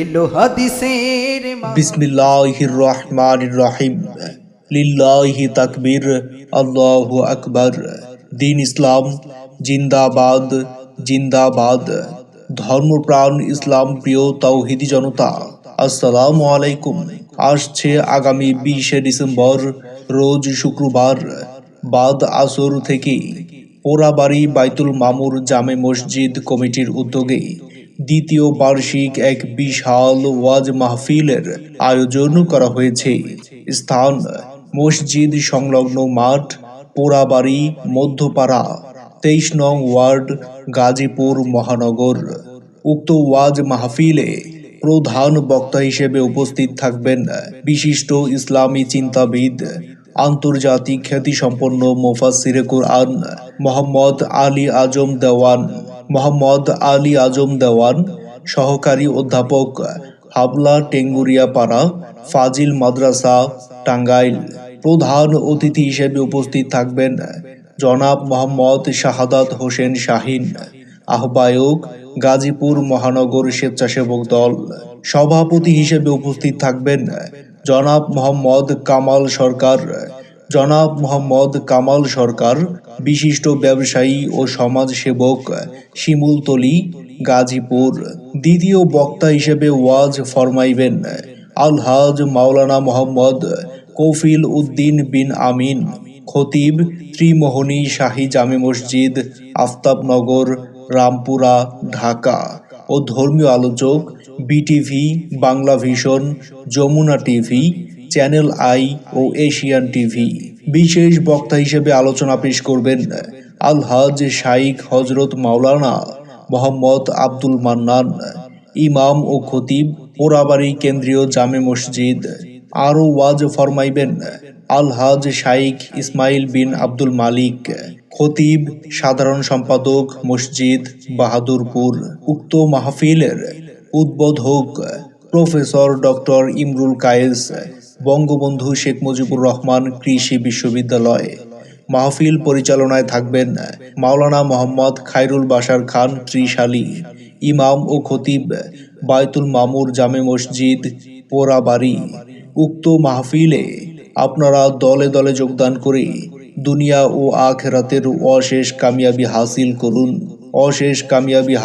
এলো হাদিসের বিসমিল্লাহির রহমানির রহিম। লিল্লাহি তাকবীর। আল্লাহু আকবার। দিন ইসলাম, জিন্দাবাদ জিন্দাবাদ। ধর্মপ্রাণ ইসলাম, প্রিয় তাওহিদি জনতা, আসসালামু আলাইকুম। আসছে আগামী বিশে ডিসেম্বর, রোজ শুক্রবার, বাদ আসর থেকে। পোড়াবাড়ি বাইতুল মামুর জামে মসজিদ কমিটির উদ্যোগে দ্বিতীয় বার্ষিক এক বিশাল ওয়াজ মাহফিলের আয়োজন করা হয়েছে। স্থান মসজিদ সংলগ্ন মাঠ, পোড়াবাড়ি, মধ্যপাড়া, তেইশ নং ওয়ার্ড, গাজীপুর মহানগর। উক্ত ওয়াজ মাহফিলে প্রধান বক্তা হিসেবে উপস্থিত থাকবেন বিশিষ্ট ইসলামী চিন্তাবিদ, আন্তর্জাতিক খ্যাতিসম্পন্ন মোফাসিরে কুরআন মোহাম্মদ আলী আজম দেওয়ান। মোহাম্মদ আলী আজম দেওয়ান, সহকারী অধ্যাপক হাবলা টেঙ্গুরিয়া পাড়া ফাজিল মাদ্রাসা, টাঙ্গাইল। প্রধান অতিথি হিসেবে উপস্থিত থাকবেন জনাব মোহাম্মদ শাহাদাত হোসেন শাহিন, আহ্বায়ক গাজীপুর মহানগর স্বেচ্ছাসেবক দল। সভাপতি হিসেবে উপস্থিত থাকবেন জনাব মোহাম্মদ কামাল সরকার জনাব মোহাম্মদ কামাল সরকার, বিশিষ্ট ব্যবসায়ী ও সমাজসেবক শিমুলতলি গাজীপুর। দ্বিতীয় বক্তা হিসেবে ওয়াজ ফরমাইবেন আলহাজ মাওলানা মোহাম্মদ কফিল উদ্দিন বিন আমিন, খতিব ত্রিমোহনী শাহী জামে মসজিদ, আফতাবনগর, রামপুরা, ঢাকা ও ধর্মীয় আলোচক, BTV, Bangla vision, Jamuna TV channel I O Asian TV. বিশেষ বক্তা হিসেবে আলোচনা পেশ করবেন আলহাজ শাইখ হজরত মাওলানা মোহাম্মদ আব্দুল মান্নান, ইমাম ও খতিব, পোড়াবাড়ি কেন্দ্রীয় জামে মসজিদ। আরও ওয়াজ ফরমাইবেন আলহাজ শাইখ ইসমাইল বিন আব্দুল মালিক, খতিব, সাধারণ সম্পাদক, মসজিদ, বাহাদুরপুর, উক্ত মাহফিলের উদ্বোধক প্রফেসর ডক্টর ইমরুল কায়েস বঙ্গবন্ধু শেখ মুজিবুর রহমান কৃষি বিশ্ববিদ্যালয়। মাহফিল পরিচালনায় থাকবেন মাওলানা মোহাম্মদ খায়রুল বাশার খান ত্রিশালী, ইমাম ও খতিব বায়তুল মামুর জামে মসজিদ, পোড়াবাড়ি। উক্ত মাহফিলে আপনারা দলে দলে যোগদান করে দুনিয়া ও আখেরাতের অশেষ কামিয়াবি হাসিল করুন। অশেষ কামিয়াবি হাসিল